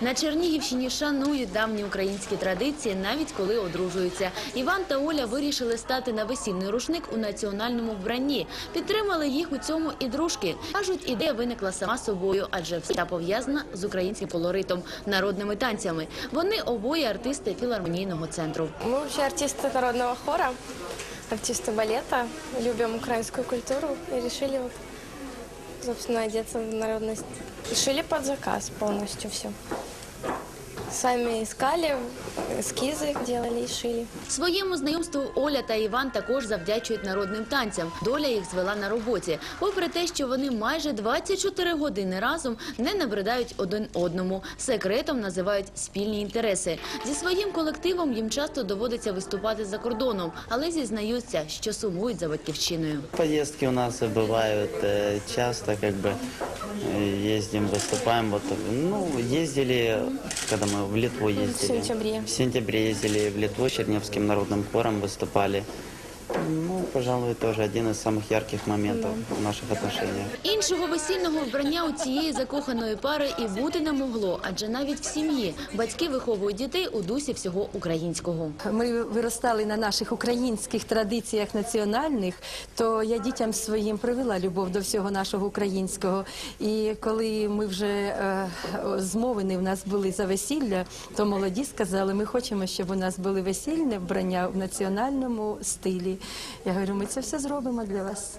На Чернігівщині шанують давні українські традиції, навіть коли одружуються. Іван та Оля вирішили стати на весільний рушник у національному вбранні. Підтримали їх у цьому і дружки. Кажуть, ідея виникла сама собою, адже вся пов'язана з українським колоритом, народними танцями. Вони обоє артисти філармонійного центру. Мы вообще артисты народного хора, артисты балета, любим украинскую культуру и решили вот, собственно, одеться в народность. Шили под заказ полностью все. Сами искали, эскизы делали и шили. Своєму знайомству Оля та Іван також завдячують народним танцям. Доля їх звела на роботі. Попри те, що вони майже 24 години разом не набридають один одному. Секретом називають спільні інтереси. Зі своїм колективом їм часто доводиться виступати за кордоном, але зізнаються, що сумують за батьківщиною. Поездки у нас бывают э, часто, как бы э, ездим, выступаем. Вот, ну, ездили, когда мы в Литву ездили. сентябре. В сентябре ездили в Литву, Черневским народным хором выступали. Ну, пожалуй, тоже один из самых ярких моментов в наших отношениях. Іншого весільного вбрання у цієї закоханої пари і бути не могло, адже навіть в сім'ї батьки виховують дітей у дусі всього українського. Ми виростали на наших українських традиціях національних, то я дітям своїм привела любов до всього нашого українського. І коли ми вже е, змовини в нас були за весілля, то молоді сказали, ми хочемо, щоб у нас були весільне вбрання в національному стилі. Я говорю, ми це все зробимо для вас.